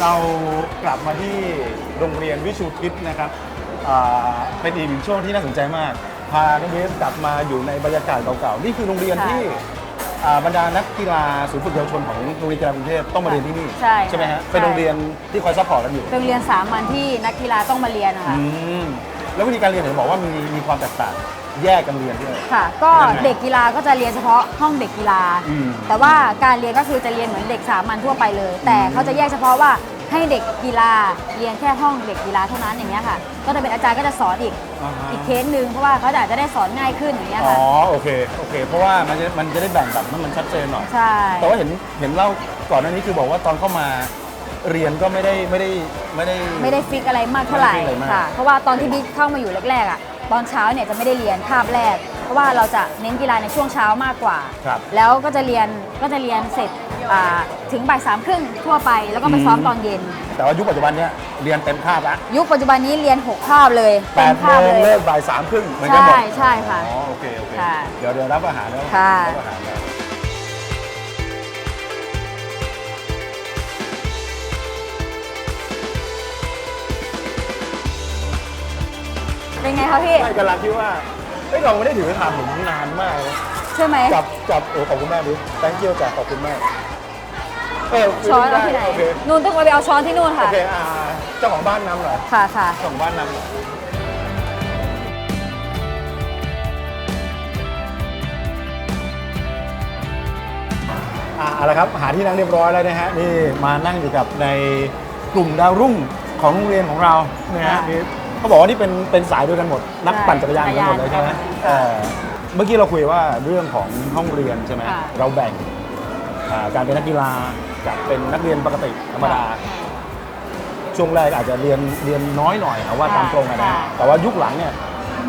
เรากลับมาที่โรงเรียนวิชูทิศนะครับอ่าเป็นอีกหนึ่งช่วงที่น่าสนใจมาก พาน้องเบสกลับมาอยู่ในบรรยากาศเก่าๆ นี่คือโรงเรียนค่ะที่อ่าบรรดานักกีฬาศูนย์ฝึกเยาวชนของโรงเรียนกีฬากรุงเทพต้องมาเรียนที่นี่ใช่ใช่ไหมฮะ ใช่ เป็นโรงเรียนที่คอยซัพพอร์ตกันอยู่ เป็นโรงเรียนสามัญที่นักกีฬาต้องมาเรียนนะคะ อืม แล้ววิธีการเรียนเห็นบอกว่ามีมีความแตกต่างแยกกันเรียนด้วย ค่ะ ก็ยังไงเด็กกีฬาก็จะเรียนเฉพาะห้องเด็กกีฬา อืมแต่ว่าการเรียนก็คือจะเรียนเหมือนเด็กสามัญทั่วไปเลย แต่เขาจะแยกเฉพาะว่าให้เด็กกีฬาเรียนแค่ห้องเด็กกีฬาเท่านั้นอย่างเงี้ยค่ะ ก็จะเป็นอาจารย์ก็จะสอนอีกอ่าฮะ อีกเคสหนึ่งเพราะว่าเขาอาจจะได้สอนง่ายขึ้นอย่างเงี้ยอ๋อค่ะ โอเคโอเค เพราะว่ามันจะมันจะได้แบ่งแบบให้มันชัดเจนหน่อย ใช่ แต่ว่าเห็นเห็นเล่าก่อนหน้านี้คือบอกว่าตอนเข้ามา เรียนก็ไม่ได้ไม่ได้ไม่ได้ ไม่ได้ฟิกอะไรมากเท่าไหร่ไม่ได้ฟิกอะไรมาก ค่ะ เพราะว่าตอนที่บิ๊กเข้ามาอยู่แรกๆอะตอนเช้าเนี่ยจะไม่ได้เรียนคาบแรก เพราะว่าเราจะเน้นกีฬาในช่วงเช้ามากกว่า ครับ แล้วก็จะเรียนก็จะเรียนเสร็จอ่าถึงบ่ายสามครึ่งทั่วไปแล้วก็ไปซ้อมอืมตอนเย็น แต่ว่ายุคปัจจุบันเนี้ยเรียนเต็มคาบละยุคปัจจุบันนี้เรียน6คาบเลยแปเต็มดโมคาบงเลเลิยกบ่ายสามครึ่งเหมือนกันใช่หมดใช่ค่ะ อ๋อโอเคโอเคค่ะเดี๋ยวเดี๋ยวรับอาหารแล้วค่ะ รับอาหารแล้ว เป็นไงคะพี่ ไม่กำลังคิดว่าเฮ้ยเราไม่ได้ถือถามผมนานมากเลยใช่ไหม จับจับโอ้ขอบคุณมากดิ thank you จ้ะขอบคุณมากเออช้อนเอาที่ไหน โอเคนู่นต้องไปเอาช้อนที่นู่นโอค่ะ เคอ่าเจ้าของบ้านนำหน่อยค่ะค่ะ เจ้าของบ้านนำหน่อยอ่าเอาละครับหาที่นั่งเรียบร้อยแล้วนะฮะนี่มานั่งอยู่กับในกลุ่มดาวรุ่งของโรงเรียนของเรานะฮะค่ะนี่ เขาบอกว่านี่เป็นเป็นสายด้วยกันหมด นักปั่นจักรยานกันหมดเลยจักรยานใช่ไหมค่ะเออเมื่อกี้เราคุยว่าเรื่องของห้องเรียนใช่ไหมค่ะ เราแบ่งอ่าการเป็นนักกีฬากับเป็นนักเรียนปกติธรรมดา ช่วงแรกอาจจะเรียนเรียนน้อยหน่อยเอาว่าตามตรงอะนะค่ะ แต่ว่ายุคหลังเนี่ย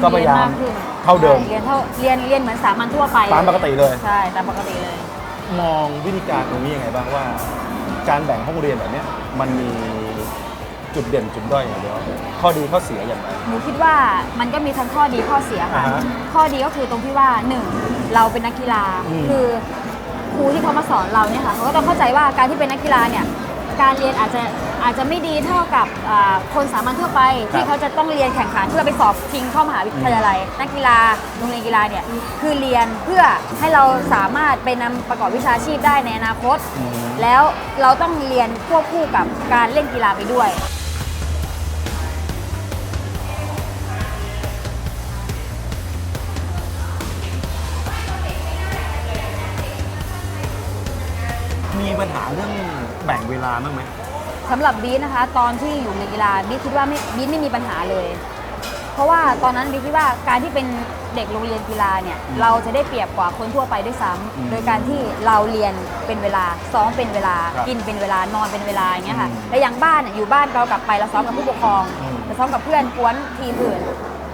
ก็พยายามรีนขึ้นเท่าเดิม ใช่เรียนเท่าเรียนเรียนเหมือนสามัญทั่วไปตามปกติเลย ใช่ตามปกติเลยมองวิธีการตรงนี้ยังไงบ้างว่า การแบ่งห้องเรียนแบบเนี้ยมันมี จุดเด่นจุดด้อยอย่างเดียวข้อดีข้อเสียอย่างไร หนูคิดว่ามันก็มีทั้งข้อดีข้อเสียค่ะ อ่าฮะข้อดีก็คือตรงที่ว่าหนึ่งเราเป็นนักกีฬาอืมคือครูที่เขามาสอนเราเนี่ยค่ะเขาก็ต้องเข้าใจว่าการที่เป็นนักกีฬาเนี่ยการเรียนอาจจะอาจจะไม่ดีเท่ากับอ่าคนสามัญทั่วไปที่เขาจะต้องเรียนแข่งขันเพื่อไปสอบชิงเข้ามหาวิทยาลัยนักกีฬาโรงเรียนกีฬาเนี่ยคือเรียนเพื่อให้เราสามารถไปนำประกอบวิชาชีพได้ในอนาคต อืม แล้วเราต้องเรียนควบคู่กับการเล่นกีฬาไปด้วย ปัญหาเรื่องแบ่งเวลาบ้างไหมสำหรับบีทนะคะ ตอนที่อยู่ในกีฬาบีทคิดว่าไม่บีทไม่มีปัญหาเลย เพราะว่าตอนนั้นบีทคิดว่าการที่เป็นเด็กโรงเรียนกีฬาเนี่ยอืมเราจะได้เปรียบกว่าคนทั่วไปด้วยซ้ำอืมโดยการที่เราเรียนเป็นเวลาซ้อมเป็นเวลา ครับกินเป็นเวลานอนเป็นเวลาอย่างเงี้ยค่ะอืมและอย่างบ้านเนี่ยอยู่บ้านเรากลับไปเราซ้อมกับผู้ปกครองอืม เราซ้อมกับเพื่อนกวนทีมอื่น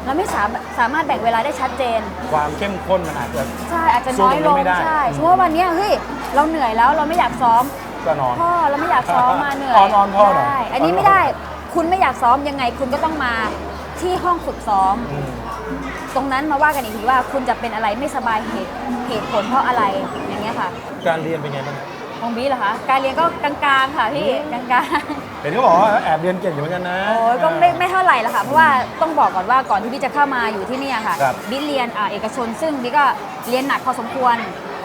เราไม่สามสามารถแบ่งเวลาได้ชัดเจน ความเข้มข้นมันอาจจะ ใช่อาจจะน้อยลสู้งตรงนี้ไม่ได้ใช่อืมสมมติว่าวันเนี้ยเฮ้ย เราเหนื่อยแล้วเราไม่อยากซ้อมก็นอน พ่อเราไม่อยากซ้อมมาเหนื่อยอ้อนอ้อนพ่อหน่อยใช่อันนี้อ้อนไม่ได้คุณไม่อยากซ้อมยังไง คุณก็ต้องมาที่ห้องฝึกซ้อม อืม ตรงนั้นมาว่ากันอีกทีว่าคุณจะเป็นอะไรไม่สบายเหตุเหตุผลเพราะอะไรอย่างเงี้ยค่ะการเรียนเป็นไงบ้างของบีเหรอคะการเรียนก็กลางๆค่ะพี่กลางเห็นเขาบอกว่าแอบเรียนเก่งอยู่เหมือนกันนะๆโอ้ยก็ไม่ไม่เท่าไหร่ละค่ะ เพราะว่าต้องบอกก่อนว่าก่อนที่บีจะเข้ามาอยู่ที่เนี่ยค่ะครับบีเรียนอ่าเอกชน ซึ่งบีก็เรียนหนักพอสมควร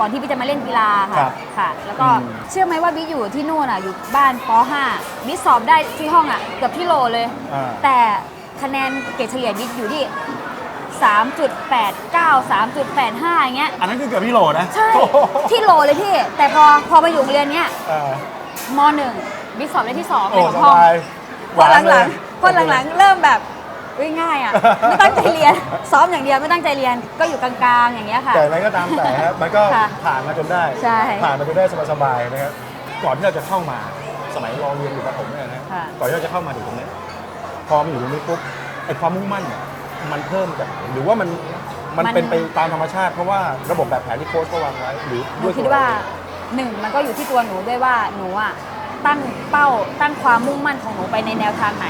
ก่อนที่บีจะมาเล่นกีฬาครัค่ะบค่ะ แล้วก็อืม เชื่อไหมว่าบีอยู่ที่นู่นอะอยู่บ้านป .5 บีสอบได้ที่ห้องอะเกือบที่โหลเลย อ่า แต่คะแนนเกรดเฉลี่ยบิ๊กอยู่ที่ 3.89 3.85อย่างเงี้ยอันนั้นคือเกือบพี่โหลนะใช่โอ้โหที่โหลเลยพี่ แต่พอพอมาอยู่โรงเรียนเนี้ยอ่ามหนึ่งบิ๊กสอบได้ที่2โอ้ในสห้อง บายพอหวาลันงเยๆพอหลังๆ เริ่มแบบเฮ้ย ง่ายอะ ไม่ตั้งใจเรียน ซ้อมอย่างเดียวไม่ตั้งใจเรียน ก็อยู่กลางๆ อย่างเงี้ยค่ะ แต่อะไรก็ตามแต่ครับมันก็ค่ะผ่านมาจนได้ ใช่ผ่านมาจนได้สบายๆนะครับ ก่อนที่เราจะเข้ามาสมัยรอเรียนอยู่ประถมเนี่ยนะ ค่ะ ก่อนที่เราจะเข้ามาถึงตรงเนี้ยพอมาอยู่ตรงนี้ปุ๊บไอ้ความมุ่งมั่นเนี่ยมันเพิ่มจากไหนหรือว่ามันมันมันเป็นไปตามธรรมชาติ เพราะว่าระบบแบบแผนที่โค้ชก็วางไว้หรือหนูด้วยคิดว่าหนึ่งมันก็อยู่ที่ตัวหนูด้วยว่าหนูอะ ตั้งเป้าตั้งความมุ่งมั่นของหนูไปในแนวทางไหน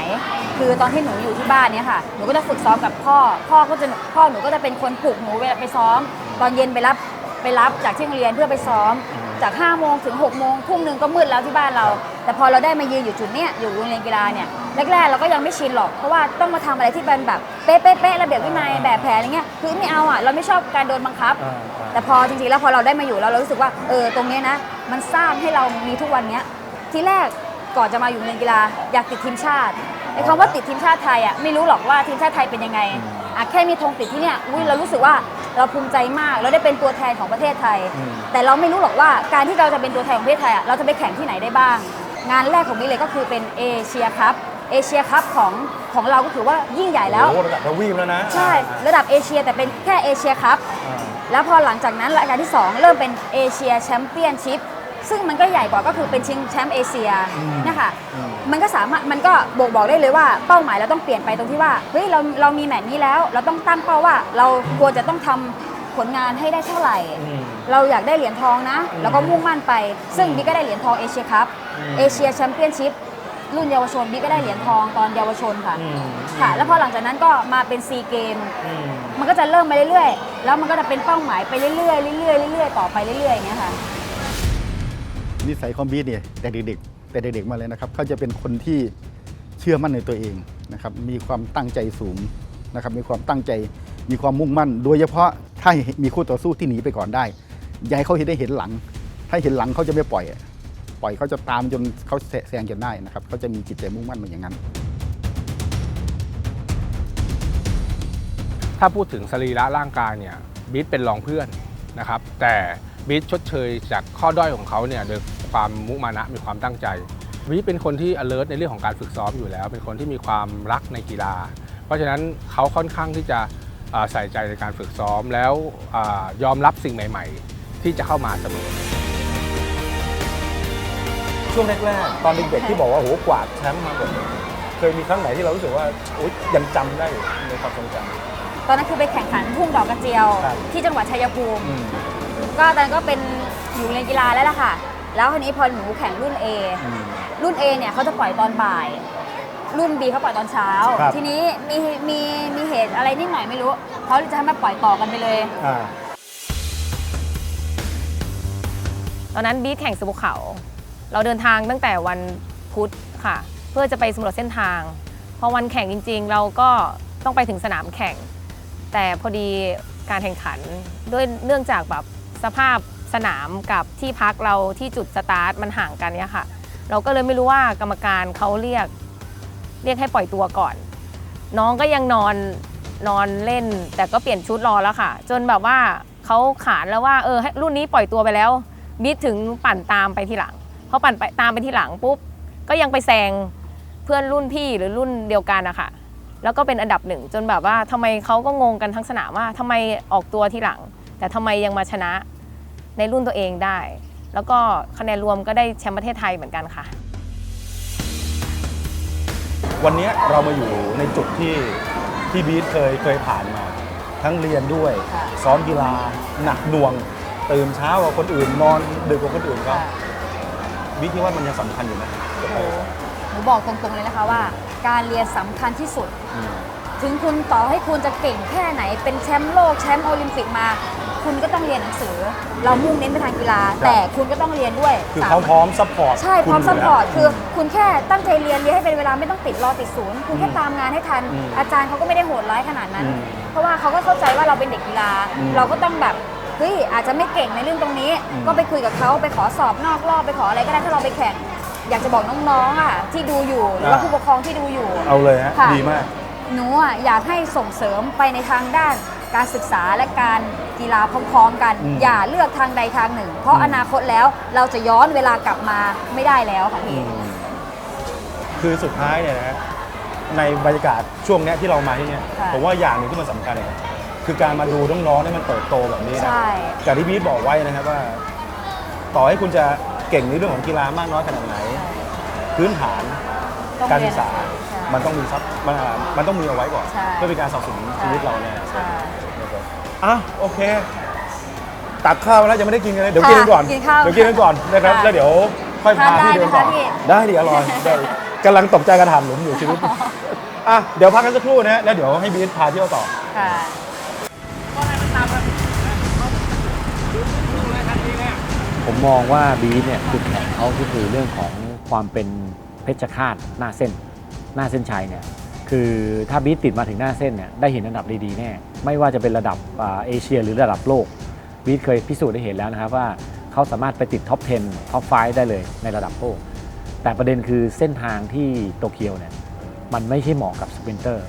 คือตอนที่หนูอยู่ที่บ้านเนี่ยค่ะหนูก็จะฝึกซ้อมกับพ่อ พ่อก็จะพ่อหนูก็จะเป็นคนปลุกหนูเวลาไปซ้อม ตอนเย็นไปรับไปรับจากที่โรงเรียนเพื่อไปซ้อม จาก5โมงถึง6โมงทุ่มหนึ่งก็มืดแล้วที่บ้านเรา แต่พอเราได้มายืนอยู่จุดเนี้ยอยู่โรงเรียนกีฬาเนี่ยแรกๆเราก็ยังไม่ชินหรอกเพราะว่าต้องมาทำอะไรที่เป็นแบบเป๊ะเป๊ะเป๊ะระเบียบวินัยแบบแผนอะไรเงี้ยคือไม่เอาอะเราไม่ชอบการโดนบังคับอ่าอ่าแต่พอจริงๆแล้วพอเราได้มาอยู่แล้วเรารู้สึกว่าเออตรงเนี้ยนะ มันสร้างให้เรามีทุกวันเนี้ย ทีแรกก่อนจะมาอยู่โรงเรียนกีฬาอยากติดทีมชาติไอ้คำว่าติดทีมชาติไทยอะไม่รู้หรอกว่าทีมชาติไทยเป็นยังไงอะแค่มีธงติดที่เนี่ยอุ้ยเรารู้สึกว่าเราภูมิใจมากเราได้เป็นตัวแทนของประเทศไทยอืมแต่เราไม่รู้หรอกว่าการที่เราจะเป็นตัวแทนของประเทศไทยอะเราจะไปแข่งที่ไหนได้บ้าง งานแรกของนี้เลยก็คือเป็นเอเชียคัพเอเชียคัพของของเราก็ถือว่ายิ่งใหญ่แล้วโอ้โหระดับทวีปแล้วนะใช่ระดับเอเชียแต่เป็นแค่เอเชียคัพอ่าแล้วพอหลังจากนั้นรายการที่ 2 เริ่มเป็นเอเชียแชมเปี้ยนชิพ ซึ่งมันก็ใหญ่กว่าก็คือเป็นชิงแชมป์เอเชียอืมนะคะอืมมันก็สามารถมันก็บ่งบอกได้เลยว่าเป้าหมายเราต้องเปลี่ยนไปตรงที่ว่าเฮ้ยเราเรามีแมตช์นี้แล้ว เราต้องตั้งเป้าว่าเราควรจะต้องทำผลงานให้ได้เท่าไหร่อืมเราอยากได้เหรียญทองนะอืมแล้วก็มุ่งมั่นไป ซึ่งบิ๊กก็ได้เหรียญทองเอเชียคัพอืมเอเชียแชมเปี้ยนชิพรุ่นเยาวชนบิ๊กก็ได้เหรียญทองตอนเยาวชนค่ะอืมค่ะ แล้วพอหลังจากนั้นก็มาเป็นซีเกมอืมมันก็จะเริ่มไปเรื่อยๆ แล้วมันก็จะเป็นเป้าหมายไปเรื่อยๆเรื่อยๆเรื่อยๆต่อไปเรื่อยๆอย่างเงี้ยค่ะ นิสัยของบีเนี่ยแต่เด็กๆแต่เด็กๆมาเลยนะครับเขาจะเป็นคนที่เชื่อมั่นในตัวเองนะครับมีความตั้งใจสูงนะครับมีความตั้งใจมีความมุ่งมั่น โดยเฉพาะถ้ามีคู่ต่อสู้ที่หนีไปก่อนได้อย่าให้เขาเห็นได้เห็นหลัง ถ้าเห็นหลังเขาจะไม่ปล่อย ปล่อยเขาจะตามจนเขาแซงจนได้นะครับเขาจะมีจิตใจมุ่งมั่นเหมือนอย่างนั้น ถ้าพูดถึงสรีระร่างกายเนี่ยบีทเป็นรองเพื่อนนะครับ แต่ บีทชดเชยจากข้อด้อยของเขาเนี่ยโดยความมุมานะมีความตั้งใจบีทเป็นคนที่ alert ในเรื่องของการฝึกซ้อมอยู่แล้ว เป็นคนที่มีความรักในกีฬา เพราะฉะนั้นเขาค่อนข้างที่จะอ่าใส่ใจในการฝึกซ้อมแล้วอายอมรับสิ่งใหม่ ๆ ที่จะเข้ามาเสมอช่วงแรกๆตอนเด็กๆที่บอกว่าโหกวาดแชมป์มาหมดเลยเคยมีครั้งไหนที่เรารู้สึกว่าโอ๊ยยังจำได้อยู่ในความทรงจตอนนั้นคือไปแข่งขันทุ่งดอกกระเจียวครับที่จังหวัดชัยภูมิำอืม ก็ตอนนั้นก็เป็นอยู่เรียนกีฬาแล้วล่ะค่ะ แล้วทีนี้พอหนูแข่งรุ่น A อืม รุ่น A เนี่ยเขาจะปล่อยตอนบ่าย รุ่น B เขาปล่อยตอนเช้า ครับ ทีนี้มีมีมีเหตุอะไรนิดหน่อยไม่รู้เขาจะให้มาปล่อยต่อกันไปเลย อ่า ตอนนั้นบีทแข่งสุบุเขา เราเดินทางตั้งแต่วันพุธค่ะ เพื่อจะไปสำรวจเส้นทาง พอวันแข่งจริง ๆ เราก็ต้องไปถึงสนามแข่ง แต่พอดีการแข่งขันด้วยเนื่องจากแบบ สภาพสนามกับที่พักเราที่จุดสตาร์ทมันห่างกันเนี่ยค่ะ เราก็เลยไม่รู้ว่ากรรมการเขาเรียกเรียกให้ปล่อยตัวก่อน น้องก็ยังนอนนอนเล่น แต่ก็เปลี่ยนชุดรอแล้วค่ะ จนแบบว่าเขาขานแล้วว่าเออให้รุ่นนี้ปล่อยตัวไปแล้วบิดถึงปั่นตามไปทีหลังพอปั่นไปตามไปทีหลังปุ๊บก็ยังไปแซงเพื่อนรุ่นพี่หรือรุ่นเดียวกันนะคะแล้วก็เป็นอันดับหนึ่งจนแบบว่าทำไมเขาก็งงกันทั้งสนามว่าทำไมออกตัวทีหลัง แต่ทำไมยังมาชนะในรุ่นตัวเองได้ แล้วก็คะแนนรวมก็ได้แชมป์ประเทศไทยเหมือนกันค่ะ วันนี้เรามาอยู่ในจุดที่ที่บีทเคยเคยผ่านมา ทั้งเรียนด้วยค่ะซ้อมกีฬาหนักหน่วง ตื่นเช้ากว่าคนอื่น นอนดึกกว่าคนอื่นก็บีทคิดว่ามันยังสำคัญอยู่ไหมโอ้โหหนูบอกตรงๆเลยนะคะว่า การเรียนสำคัญที่สุดอืมถึงคุณต่อให้คุณจะเก่งแค่ไหน เป็นแชมป์โลกแชมป์โอลิมปิกมา คุณก็ต้องเรียนหนังสือ เรามุ่งเน้นไปทางกีฬา แต่คุณก็ต้องเรียนด้วยคือสเขาพร้อมซัพพอร์ตใช่พร้อมคุณซัพพอร์ตยู่คือแล้วคุณแค่ตั้งใจเรียนเรียนให้เป็นเวลาไม่ต้องติดรอติดศูนย์คุณแค่อืมตามงานให้ทันอืมอาจารย์เขาก็ไม่ได้โหดร้ายขนาดนั้นอืมเพราะว่าเขาก็เข้าใจว่าเราเป็นเด็กกีฬาอืมเราก็ต้องแบบเฮ้ยอาจจะไม่เก่งในเรื่องตรงนี้อืมก็ไปคุยกับเขาไปขอสอบนอกรอบไปขออะไรก็ได้ถ้าเราไปแข่งอยากจะบอกน้องๆอะที่ดูอยู่หรือว่าผู้ปกครองที่ดูอยู่ เอาเลยฮะค่ะดีมากหนูอะอยากให้ส่งเสริมไปในทางด้าน การศึกษาและการกีฬาพร้อมๆกัน อืม อย่าเลือกทางใดทางหนึ่ง เพราะอืมอนาคตแล้วเราจะย้อนเวลากลับมาไม่ได้แล้วค่ะพี่คือสุดท้ายเนี่ยนะในบรรยากาศช่วงเนี้ยที่เรามาที่เนี่ยค่ะ ผมว่าอย่างหนึ่งที่มันสำคัญเนี่ยคือการมาดูน้องๆให้มันเติบโตแบบนี้นะ ใช่ จากที่พีทบอกไว้นะครับว่า ต่อให้คุณจะเก่งในเรื่องของกีฬามากน้อยขนาดไหน พื้นฐานต้องการเรีศึยกษาใช่ มันต้องมีซับมันมันต้องมีเอาไว้ก่อน ใช่ เพื่อเป็นการสนับสนุนชีวิตเราเนี่ยใช่นะครับอะโอเค ตักข้าวแล้วยังไม่ได้กินกันเลยเดี๋ยวกินกันก่อนกินข้าวเดี๋ยวกินกันก่อนนะครับค่ะแล้วเดี๋ยวค่อยพาทานได้พี่เดินต่อนะคะพี่ ได้ดิอร่อยได้กำลังตกใจกระถางหลุมอยู่ชีวิตอะเดี๋ยวพักกันสักครู่นะแล้วเดี๋ยวให้บีทพาเที่ยวต่อ ค่ะ ผมมองว่าบีเนี่ยจุดแข็งเขาก็คือเรื่องของคความเป็นเพชฌฆาตหน้าเส้น หน้าเส้นชัยเนี่ยคือถ้าบีทติดมาถึงหน้าเส้นเนี่ยได้เห็นอันดับดีๆแน่ ไม่ว่าจะเป็นระดับเอเชียหรือระดับโลกบีทเคยพิสูจน์ได้เห็นแล้วนะครับว่าเขาสามารถไปติดท็อป 10 ท็อป 5 ได้เลยในระดับโลกแต่ประเด็นคือเส้นทางที่โตเกียวเนี่ยมันไม่ใช่เหมาะกับสปรินเตอร์